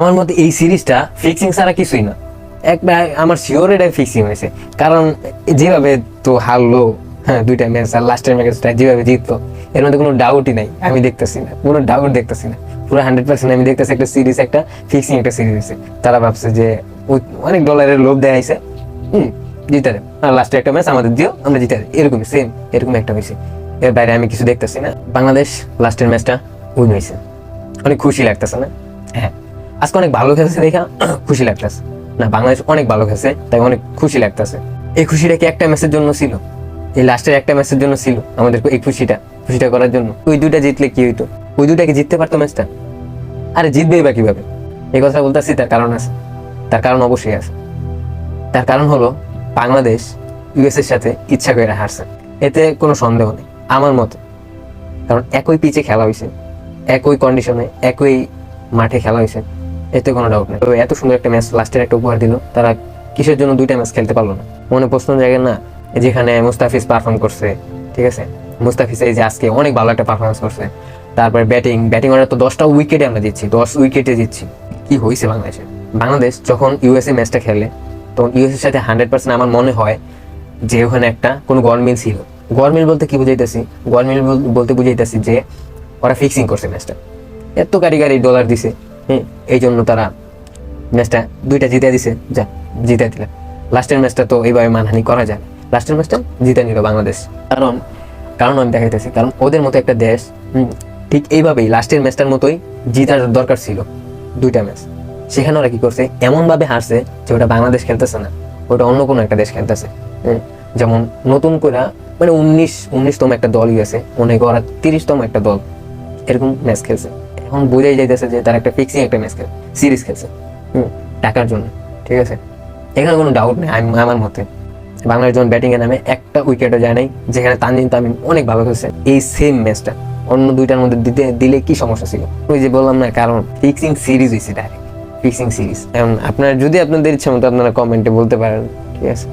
আমার মতে এই সিরিজটা ফিক্সিং ছাড়া কিছুই না। একবার আমার শিওর এটা ফিক্সিং হয়েছে। কারণ যেভাবে তো হারলো হ্যাঁ দুইটা ম্যাচ আর লাস্টের ম্যাচটা যেভাবে জিততো এর মধ্যে কোনো ডাউটই নাই, আমি দেখতেছি না। কোনো ডাউট দেখতেছি না। পুরো হান্ড্রেড পার্সেন্ট আমি দেখতেছি একটা সিরিজ একটা ফিক্সিং একটা সিরিজ হয়েছে। তারা ভাবছে যে অনেক ডলারের লোভ দেয়া হয়েছে হুম, জিতে আর লাস্টে একটা ম্যাচ আমাদের দিও, আমরা জিতে দেব। এরকমই সেম এরকম একটা হয়েছে। এর বাইরে আমি কিছু দেখতেছি না। বাংলাদেশ লাস্টের ম্যাচটা উইন হয়েছে। অনেক খুশি লাগতেছে না? হ্যাঁ। আজকে অনেক ভালো খেলছে দেখা খুশি লাগতেছে। না, বাংলাদেশ অনেক ভালো খেলছে, তাই অনেক খুশি লাগতেছে। এই খুশিটা কি একটা ম্যাচের জন্য ছিল? এই লাস্টের একটা ম্যাচের জন্য ছিল আমাদের এই খুশিটা খুশিটা করার জন্য। ওই দুইটা জিতলে কি হইতো? ওই দুইটাকে জিততে পারতো ম্যাচটা আরে জিতবেই বা কীভাবে? এই কথা বলতেছি, তার কারণ আছে। তার কারণ অবশ্যই আছে। তার কারণ হলো, বাংলাদেশ ইউএস এর সাথে ইচ্ছা করে হারছে। এতে কোনো সন্দেহ নেই, আমার মতে। কারণ একই পিচে খেলা হয়েছে একই কন্ডিশনে একই মাঠে খেলা হয়েছে এতে কোনো ডাউট নেই। তো এত সুন্দর একটা ম্যাচ লাস্টের একটা উপহার দিল। তারা কিসের জন্য দুইটা ম্যাচ খেলতে পারল না। মনে প্রশ্ন জায়গায় না, যেখানে মুস্তাফিজ পারফর্ম করছে, ঠিক আছে? মুস্তাফিজ এই যে আজকে অনেক ভালো একটা পারফরমেন্স করছে। তারপরে ব্যাটিং ব্যাটিং অর্ডার তো দশটা উইকেটে আমরা দিচ্ছি, দশ উইকেটে দিচ্ছি। কি হয়েছে বাংলাদেশে? বাংলাদেশ যখন ইউএসএ ম্যাচটা খেলে, তখন ইউএস এর সাথে হান্ড্রেড পার্সেন্ট আমার মনে হয় যে ওখানে একটা কোনো গরমিল ছিল। গরমিল বলতে কি বুঝাইতেছি? গরমিল বলতে বুঝাইতেছি যে ওরা ফিক্সিং করছে ম্যাচটা এত কারিগারি ডলার দিছে। এই জন্য তারা ম্যাচটা দুইটা জিতে দিছে। যা জিতে দিলে। লাস্টের ম্যাচটা তো এইভাবে মানহানি করা যায় লাস্টের ম্যাচটা জিতে নিল বাংলাদেশ। কারণ কারণ আমি দেখাইতেছি, কারণ ওদের মতো একটা দেশ ঠিক এইভাবেই লাস্টের ম্যাচটার মতোই জিতার দরকার ছিল দুইটা ম্যাচ। সেখানে ওরা কি করছে? এমন ভাবে হারছে যে ওটা বাংলাদেশ খেলতেছে না, ওটা অন্য কোনো একটা দেশ খেলতেছে। যেমন নতুন করে মানে উনিশ, উনিশতম একটা দল গেছে অনেক ওরা তিরিশতম একটা দল। এরকম ম্যাচ খেলছে। এখন বোঝাই যাইতেছে যে তার একটা ফিক্সিং একটা ম্যাচ খেলে সিরিজ খেলছে, হুম টাকার জন্য, ঠিক আছে? এখানে কোনো ডাউট নেই, আমি আমার মতে। বাংলাদেশ যখন ব্যাটিংয়ে নামে একটা উইকেটও যায় নাই, যেখানে তানজিন তামিম অনেক ভালো খেলছে। এই সেম ম্যাচটা অন্য দুইটার মধ্যে দিতে দিলে কি সমস্যা ছিল? ওই যে বললাম না, কারণ ফিক্সিং সিরিজ হয়েছে ডাইরেক্ট ফিক্সিং সিরিজ এখন আপনার যদি আপনাদের ইচ্ছা মতো আপনারা কমেন্টে বলতে পারেন, ঠিক আছে?